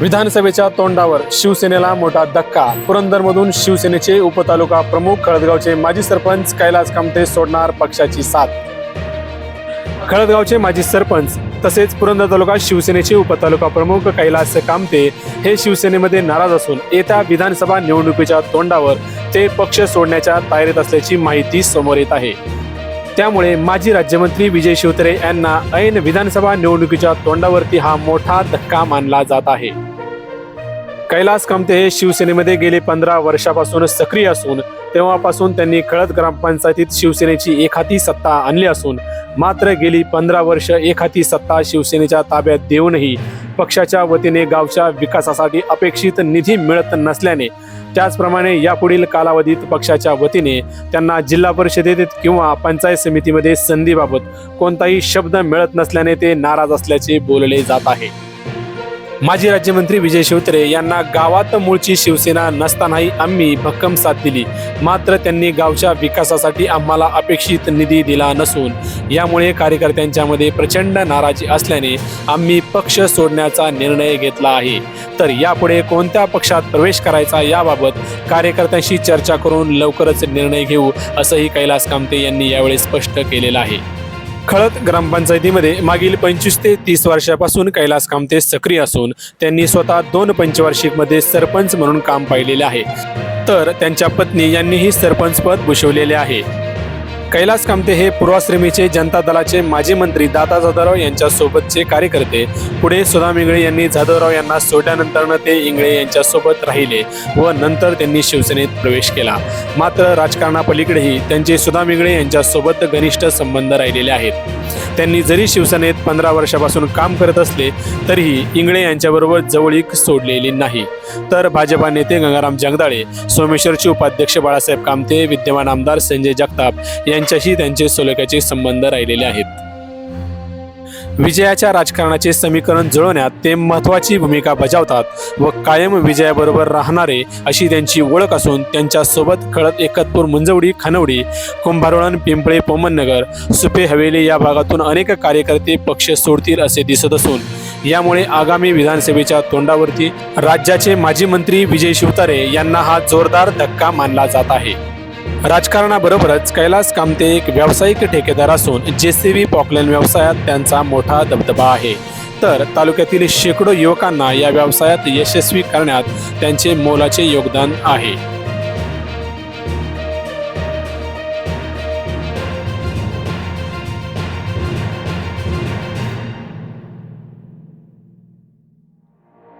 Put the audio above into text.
विधानसभेच्या तोंडावर शिवसेनेला मोठा धक्का. पुरंदरमधून शिवसेनेचे उपतालुका प्रमुख खळदगावचे माजी सरपंच कैलास कामते सोडणार पक्षाची साथ. खळदगावचे माजी सरपंच तसेच पुरंदर तालुका शिवसेनेचे उपतालुका प्रमुख कैलास कामते हे शिवसेनेमध्ये नाराज असून येत्या विधानसभा निवडणुकीच्या तोंडावर ते पक्ष सोडण्याच्या तयारीत असल्याची माहिती समोर येत आहे. त्यामुळे माजी राज्यमंत्री विजय शिवतरे यांना ऐन विधानसभा निवडणुकीच्या तोंडावरती हा मोठा धक्का मानला जात आहे. कैलास कामते हे शिवसेनेमध्ये गेले पंधरा वर्षापासून सक्रिय असून तेव्हापासून त्यांनी कळत ग्रामपंचायतीत शिवसेनेची एकहाती सत्ता आणली असून मात्र गेली पंधरा वर्ष एकहाती सत्ता शिवसेनेच्या ताब्यात देऊनही पक्षाच्या वतीने गावच्या विकासासाठी अपेक्षित निधी मिळत नसल्याने त्याचप्रमाणे यापुढील कालावधीत पक्षाच्या वतीने त्यांना जिल्हा परिषदेत किंवा पंचायत समितीमध्ये संधीबाबत कोणताही शब्द मिळत नसल्याने ते नाराज असल्याचे बोलले जात आहे. माजी राज्यमंत्री विजय शिवतरे यांना गावात मूळची शिवसेना नसतानाही आम्ही भक्कम साथ दिली. मात्र त्यांनी गावच्या विकासासाठी आम्हाला अपेक्षित निधी दिला नसून यामुळे कार्यकर्त्यांच्यामध्ये प्रचंड नाराजी असल्याने आम्ही पक्ष सोडण्याचा निर्णय घेतला आहे. तर यापुढे कोणत्या पक्षात प्रवेश करायचा याबाबत कार्यकर्त्यांशी चर्चा करून लवकरच निर्णय घेऊ असंही कैलास कामते यांनी यावेळी स्पष्ट केलेलं आहे. खळद ग्रामपंचायतीमध्ये मागील पंचवीस ते तीस वर्षापासून कैलास कामते सक्रिय असून त्यांनी स्वतः दोन पंचवार्षिकमध्ये सरपंच म्हणून काम पाहिलेले आहे. तर त्यांच्या पत्नी यांनीही सरपंचपद भूषवलेले आहे. कैलास कामते हे पूर्वाश्रमीचे जनता दलाचे माजी मंत्री दादा जाधवराव यांच्यासोबतचे कार्यकर्ते. पुढे सुदाम इंगळे यांनी जाधवराव यांना सोडल्यानंतर ते इंगळे यांच्यासोबत राहिले व नंतर त्यांनी शिवसेनेत प्रवेश केला. मात्र राजकारणापलीकडेही त्यांचे सुदाम इंगळे यांच्यासोबत घनिष्ठ संबंध राहिलेले आहेत. त्यांनी जरी शिवसेनेत पंधरा वर्षापासून काम करत असले तरीही इंगळे यांच्याबरोबर जवळीक सोडलेली नाही. तर भाजपा नेते गंगाराम जगदाळे सोमेश्वरचे उपाध्यक्ष बाळासाहेब कामते विद्यमान आमदार संजय जगताप यांच्याशी त्यांचे सलोख्याचे संबंध राहिलेले आहेत. विजयाच्या राजकारणाचे समीकरण जुळवण्यात ते महत्त्वाची भूमिका बजावतात व कायम विजयाबरोबर राहणारे अशी त्यांची ओळख असून त्यांच्यासोबत कळत एकतपूर मुंजवडी खानवडी कुंभारवळण पिंपळे पोमननगर सुपे हवेली या भागातून अनेक कार्यकर्ते पक्ष सोडतील असे दिसत असून यामुळे आगामी विधानसभेच्या तोंडावरती राज्याचे माजी मंत्री विजय शिवतारे यांना हा जोरदार धक्का मानला जात आहे. राजकारणाबरोबरच कैलास कामते एक व्यावसायिक ठेकेदार असून जे सी व्ही पॉकलेन व्यवसायात त्यांचा मोठा दबदबा आहे. तर तालुक्यातील शेकडो युवकांना या व्यवसायात यशस्वी करण्यात त्यांचे मोलाचे योगदान आहे.